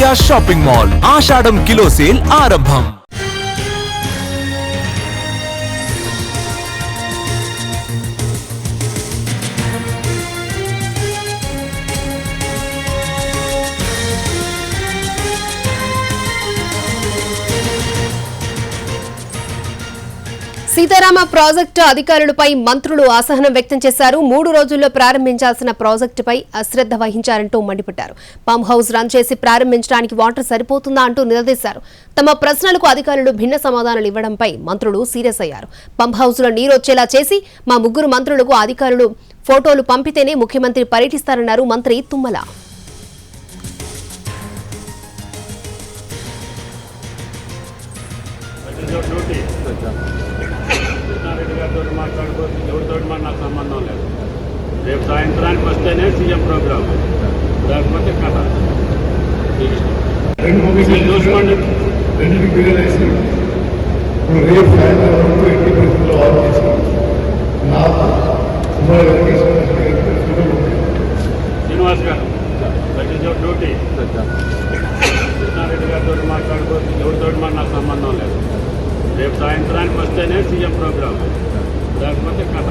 India shopping mall Ashadh kilo sale आरंभम Sitarama project అధికారులపై మంత్రులు అసహనం వ్యక్తం చేశారు. మూడు రోజుల్లో ప్రారంభించాల్సిన ప్రాజెక్టుపై అశ్రద్ధ వహించారంటూ మండిపడ్డారు. పంప్ హౌస్ రన్ చేసి ప్రారంభించడానికి వాటర్ సరిపోతుందా అంటూ నిలదీశారు. తమ ప్రశ్నలకు అధికారులు భిన్న సమాధానాలు ఇవ్వడంపై మంత్రులు సీరియస్ అయ్యారు. పంప్ హౌస్లో నీరు వచ్చేలా చేసి మా ముగ్గురు మంత్రులకు అధికారులు ఫోటోలు పంపితేనే ముఖ్యమంత్రి పర్యటిస్తారన్నారు మంత్రి తుమ్మల. డ్యూటీ కృష్ణారెడ్డి గారితో మాట్లాడుకోవచ్చు ఎవరితో మరి నాకు సంబంధం లేదు రేపు సాయంత్రానికి వస్తేనే సీఎం ప్రోగ్రామ్ లేకపోతే కథ మీ ఇష్టం. మీరు చూసుకోండి రెండింటికి క్లియరేసి ఇప్పుడు రేపు సాయంత్రం వరకు ఎట్టి పరిస్థితుల్లో ఆఫ్ చేసి నాకు సుమారు గారికి సురేష్ గారికి ఫోటోలు ఉంటాయి. శ్రీనివాస్ గారు that is your duty Krishna Reddy గారితో మాట్లాడుకోవచ్చు ఎవరితో మరి నాకు సంబంధం లేదు రేపు సాయంత్రానికి వస్తేనే సీఎం ప్రోగ్రామ్. లేకపోతే కథ.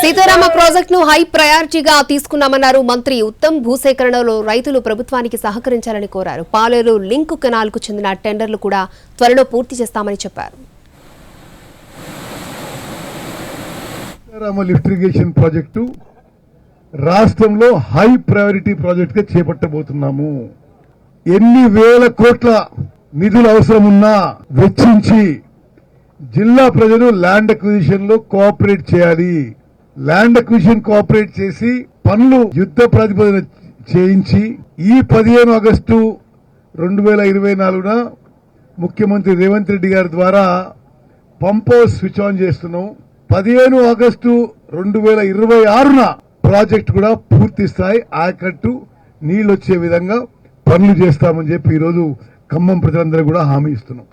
సీతారామ ప్రాజెక్టును హై ప్రయారిటీగా తీసుకున్నామన్నారు మంత్రి ఉత్తమ్ భూసేకరణలో రైతులు ప్రభుత్వానికి సహకరించాలని కోరారు. పాలేరు లింక్ కెనాల్కు చెందిన టెండర్లు కూడా త్వరలో పూర్తి చేస్తామని చెప్పారు. సీతారామ లిఫ్ట్ ఇరిగేషన్ ప్రాజెక్టు రాష్ట్రంలో హై ప్రయారిటీ ప్రాజెక్ట్గా చేపట్టబోతున్నాము. ఎన్ని వేల కోట్ల నిధులు అవసరమున్నా వెచ్చించి జిల్లా ప్రజలు ల్యాండ్ అక్విజిషన్లో కోఆపరేట్ చేయాలి. ల్యాండ్ అక్విజిషన్ కోఆపరేట్ చేసి పనులు యుద్ధ ప్రాతిపదిన చేయించి ఈ పదిహేను ఆగస్టు రెండు వేల ఇరవై నాలుగున ముఖ్యమంత్రి రేవంత్ రెడ్డి గారి ద్వారా పంప్ హౌస్ స్విచ్ ఆన్ చేస్తున్నాం. పదిహేను ఆగస్టు రెండు వేల ఇరవై ఆరున ప్రాజెక్ట్ కూడా పూర్తి స్థాయి ఆయకట్టు నీళ్ళు వచ్చే విధంగా పనులు చేస్తామని చెప్పి ఈరోజు ఖమ్మం ప్రజలందరూ కూడా హామీ ఇస్తున్నాం.